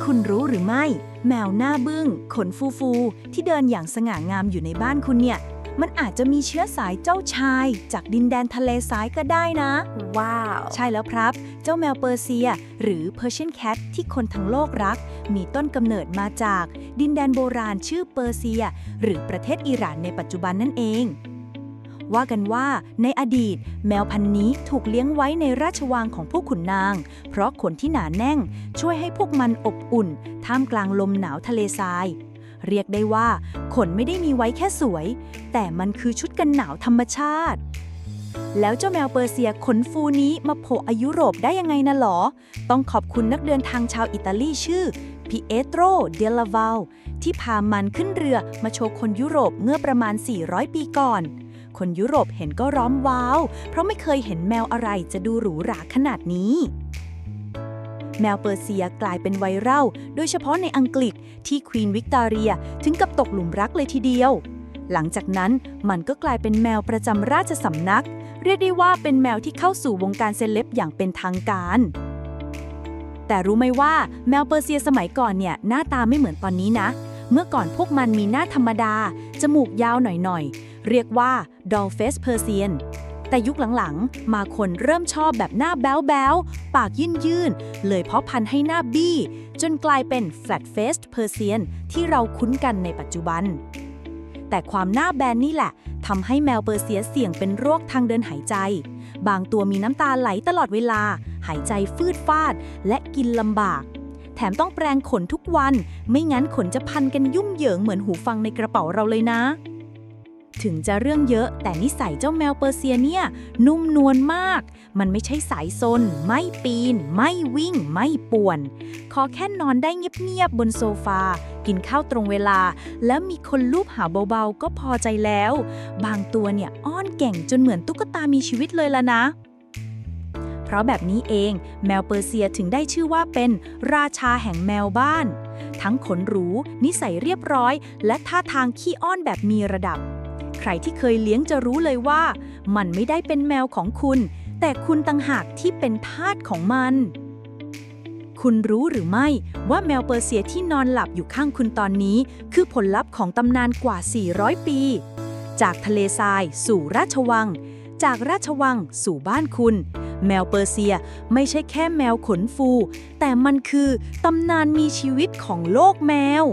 คุณรู้หรือไม่ แมวหน้าบึ้ง ขนฟูฟูๆที่เดินอย่างสง่างามอยู่ในบ้านคุณเนี่ย มันอาจจะมีเชื้อสายเจ้าชาย จากดินแดนทะเลซ้ายก็ได้นะ ว้าว ใช่แล้วครับ เจ้าแมวเปอร์เซีย หรือ Persian Cat ที่คนทั้งโลกรัก มีต้นกำเนิดมาจาก ดินแดนโบราณชื่อเปอร์เซีย หรือประเทศอิหร่านในปัจจุบันนั่นเอง ว่ากันว่าในอดีต แมวพันนี้ถูกเลี้ยงไว้ในราชวังของพวกขุนนาง เพราะขนที่หนาแน่นช่วยให้พวกมันอบอุ่น ท่ามกลางลมหนาวทะเลทราย เรียกได้ว่า ขนไม่ได้มีไว้แค่สวย แต่มันคือชุดกันหนาวธรรมชาติ แล้วเจ้าแมวเปอร์เซียขนฟูนี้มาโผล่อายุโรปได้ยังไงนะหรอ ต้องขอบคุณนักเดินทางชาวอิตาลีชื่อพิเอโตรเดลาวาลที่พามันขึ้นเรือมาโชว์คนยุโรปเมื่อประมาณ 400 ปีก่อน คนยุโรปเห็นก็ร้อมว้าว เพราะไม่เคยเห็นแมวอะไรจะดูหรูหราขนาดนี้ แมวเปอร์เซียกลายเป็นไวรัลโดยเฉพาะในอังกฤษที่ควีนวิกตอเรียถึงกับตกหลุมรักเลยทีเดียว หลังจากนั้นมันก็กลายเป็นแมวประจำราชสำนัก เรียกได้ว่าเป็นแมวที่เข้าสู่วงการเซเลบอย่างเป็นทางการแต่รู้ไหมว่าแมวเปอร์เซียสมัยก่อนเนี่ยหน้าตาไม่เหมือนตอนนี้นะ เมื่อก่อนพวกมันมีหน้าธรรมดา จมูกยาวหน่อยๆ เรียกว่า doll face Persian แต่ยุคหลังๆ มาคนเริ่มชอบแบบหน้าแบ๊วๆ ปากยื่นๆเลยเพาะพันธุ์ให้หน้าบี้ จนกลายเป็น flat faced Persian ที่เราคุ้นกันในปัจจุบัน แต่ความหน้าแบนนี่แหละทำให้แมวเปอร์เซียเสี่ยงเป็นโรคทางเดินหายใจ บางตัวมีน้ำตาไหลตลอดเวลา หายใจฟืดฟาด และกินลำบาก แถมต้องแปรงขนทุกวัน ไม่งั้นขนจะพันกันยุ่งเหยิงเหมือนหูฟังในกระเป๋าเราเลยนะ ถึงจะเรื่องเยอะแต่นิสัยเจ้าแมวเปอร์เซียเนี่ย นุ่มนวลมาก มันไม่ใช่สายซน ไม่ปีน ไม่วิ่ง ไม่ป่วน ขอแค่นอนได้เงียบๆบนโซฟา กินข้าวตรงเวลา แล้วมีคนลูบหาเบาๆ ก็พอใจแล้ว บางตัวเนี่ยอ้อนเก่งจนเหมือนตุ๊กตามีชีวิตเลยละนะ เพราะแบบนี้เองแมวเปอร์เซียถึงได้ชื่อว่าเป็นราชาแห่งแมวบ้าน ทั้งขนหรู นิสัยเรียบร้อย และท่าทางขี้อ้อนแบบมีระดับ ใครที่เคยเลี้ยงจะรู้เลยว่า มันไม่ได้เป็นแมวของคุณ แต่คุณต่างหากที่เป็นทาสของมัน คุณรู้หรือไม่ว่าแมวเปอร์เซียที่นอนหลับอยู่ข้างคุณตอนนี้ คือผลลัพธ์ของตำนานกว่า 400 ปี จากทะเลทรายสู่ราชวัง จากราชวังสู่บ้านคุณ แมวเปอร์เซียไม่ใช่แค่แมวขนฟู แต่มันคือตำนานมีชีวิตของโลกแมว